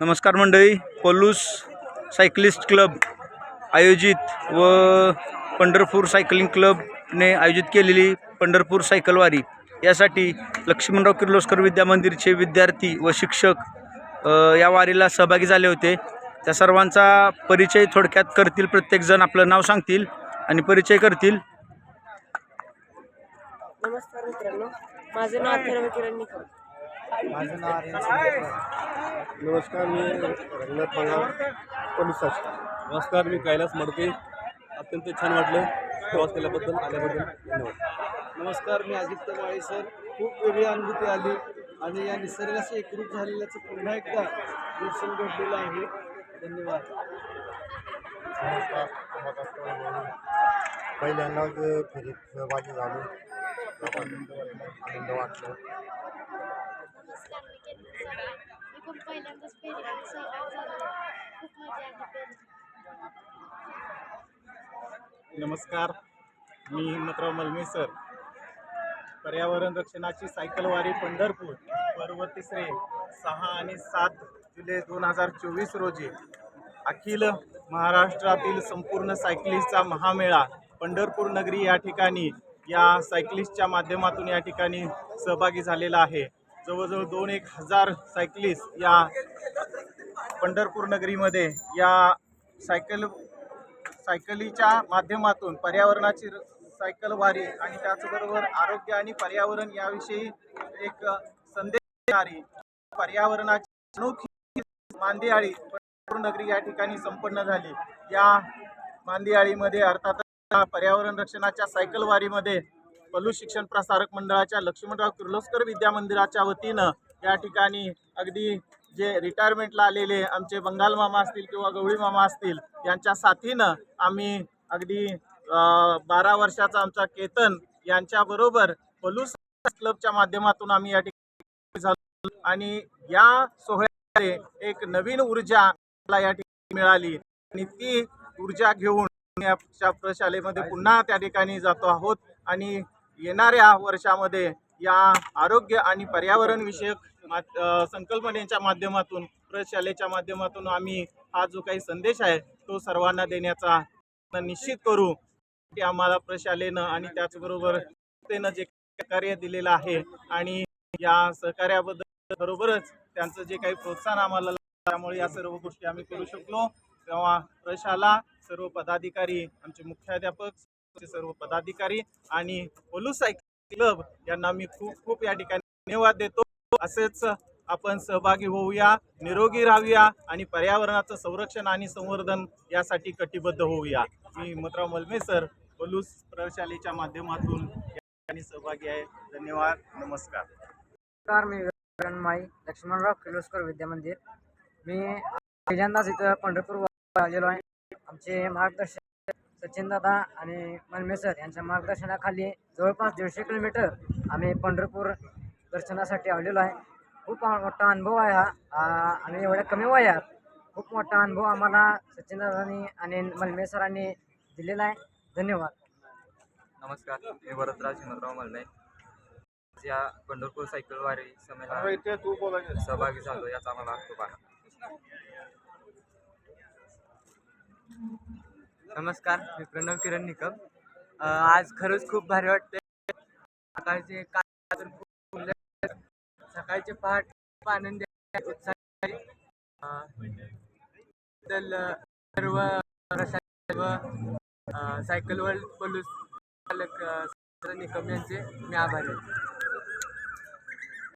नमस्कार मंडळी Palus cyclist club आयोजित व पंढरपूर सायकलिंग क्लबने आयोजित केलेली पंढरपूर सायकलवारी. यासाठी लक्ष्मणराव किर्लोस्कर विद्या मंदिरचे विद्यार्थी व शिक्षक या वारीला सहभागी झाले होते. त्या सर्वांचा परिचय थोडक्यात करतील प्रत्येकजण आपलं नाव सांगतील आणि परिचय करतील. नमस्कार मित्रांनो माझं नाव किरण निकम. माझं नाव आर्यन नमस्कार मी रंगनाथ बंगाल पोलीस नमस्कार मी कैलास मडके. अत्यंत छान वाटलं प्रवास केल्याबद्दल आल्याबद्दल. धन्यवाद. नमस्कार मी आदित्य माळे सर. खूप वेगळी अनुभूती आली आणि या निसर्गाशी एकरूप झालेल्याचं पुन्हा एकदा दर्शन घडलेलं आहे. धन्यवाद. पहिल्यांदाच फेरीत सहभागी झालो. खूप आनंद वाटला. मी मी पण पहिल्यांदाच फेरीमध्ये सहभाग झालो खूप मजा आली फेरीत नमस्कार मी हिम्मतराव मलमे सर. पर्यावरण रक्षणाची सायकलवारी पंढरपूर पर्व तिसरे सहा आणि सात जुलै दोन हजार चोवीस रोजी अखिल महाराष्ट्रातील संपूर्ण सायकलिस्टचा महामेळा पंढरपूर नगरी या ठिकाणी या सायकलिस्टच्या माध्यमातून या ठिकाणी सहभागी झालेला आहे. जवळजवळ दोन एक हजार सायकलिस्ट या पंढरपूर नगरीमध्ये या सायकल सायकलीच्या माध्यमातून पर्यावरणाची र- सायकल वारी आणि त्याचबरोबर आरोग्य आणि पर्यावरण याविषयी एक संदेश देणारी पर्यावरणाची अनोखी मांदियाळी पंढरपूर नगरी या ठिकाणी संपन्न झाली. या मांदियाळीमध्ये अर्थात पर्यावरण रक्षणाच्या सायकल वारीमध्ये पलू शिक्षण प्रसारक मंडळाच्या लक्ष्मणराव किर्लोस्कर विद्या मंदिराच्या वतीनं या ठिकाणी अगदी जे रिटायरमेंटला आलेले आमचे बंगाल मामा असतील किंवा गवळी मामा असतील यांच्या साथीनं आम्ही अगदी बारा वर्षाचा आमचा केतन यांच्याबरोबर पलू क्लबच्या माध्यमातून आम्ही या ठिकाणी झालो आणि या सोहळ्यामध्ये एक नवीन ऊर्जा मला या ठिकाणी मिळाली आणि ती ऊर्जा घेऊन या आमच्या प्रशालेमध्ये पुन्हा त्या ठिकाणी जातो आहोत आणि येणाऱ्या वर्षामध्ये या आरोग्य आणि पर्यावरण विषयक मा- संकल्पनेच्या माध्यमातून प्रशालेच्या माध्यमातून आम्ही हा जो काही संदेश आहे तो सर्वांना देण्याचा निश्चित करू की आम्हाला प्रशालेनं आणि त्याचबरोबर तेनं जे कार्य दिलेलं आहे आणि या सहकार्याबद्दल बरोबरच त्यांचं जे काही प्रोत्साहन आम्हाला त्यामुळे या सर्व गोष्टी आम्ही करू शकलो. तेव्हा प्रशाला सर्व पदाधिकारी आमचे मुख्याध्यापक सर्व पदाधिकारी आणि पोलूस सायकल क्लब यांना मी खूप खूप या ठिकाणी धन्यवाद देतो. असेच आपण सहभागी होऊया निरोगी राहूया आणि पर्यावरणाचं संरक्षण आणि संवर्धन यासाठी कटिबद्ध होऊया. मी हिम्मतराव मलमे सर पोलूस प्रशालेच्या माध्यमातून या ठिकाणी सहभागी आहे. धन्यवाद. नमस्कार. नमस्कार मी माई लक्ष्मणराव किर्लोस्कर विद्या मंदिर. मी पहिल्यांदाच इथं पंढरपूर आलेलो आहे. आमचे मार्गदर्शक सचिन दादा आणि मलमे सर यांच्या मार्गदर्शनाखाली जवळपास दीडशे किलोमीटर आम्ही पंढरपूर दर्शनासाठी आलेलो आहे. खूप मोठा अनुभव आहे हा. आ, आणि एवढ्या कमी वयात खूप मोठा अनुभव आम्हाला सचिन दादांनी आणि मलमे सरांनी दिलेला आहे. धन्यवाद. नमस्कार. मी भरतराज हिमतराव मलमे. या पंढरपूर सायकल वारी संमेलनात सहभागी झालो याचा मला खूप आनंद. नमस्कार मी प्रणव किरण निकम. आज खरंच खूप भारी वाटते सकाळचे खूप सकाळचे पहाट खूप आनंद आहे, उत्साही. सर्व सायकल वर्ल्ड पोलूस निकम यांचे मी आभारी आहे.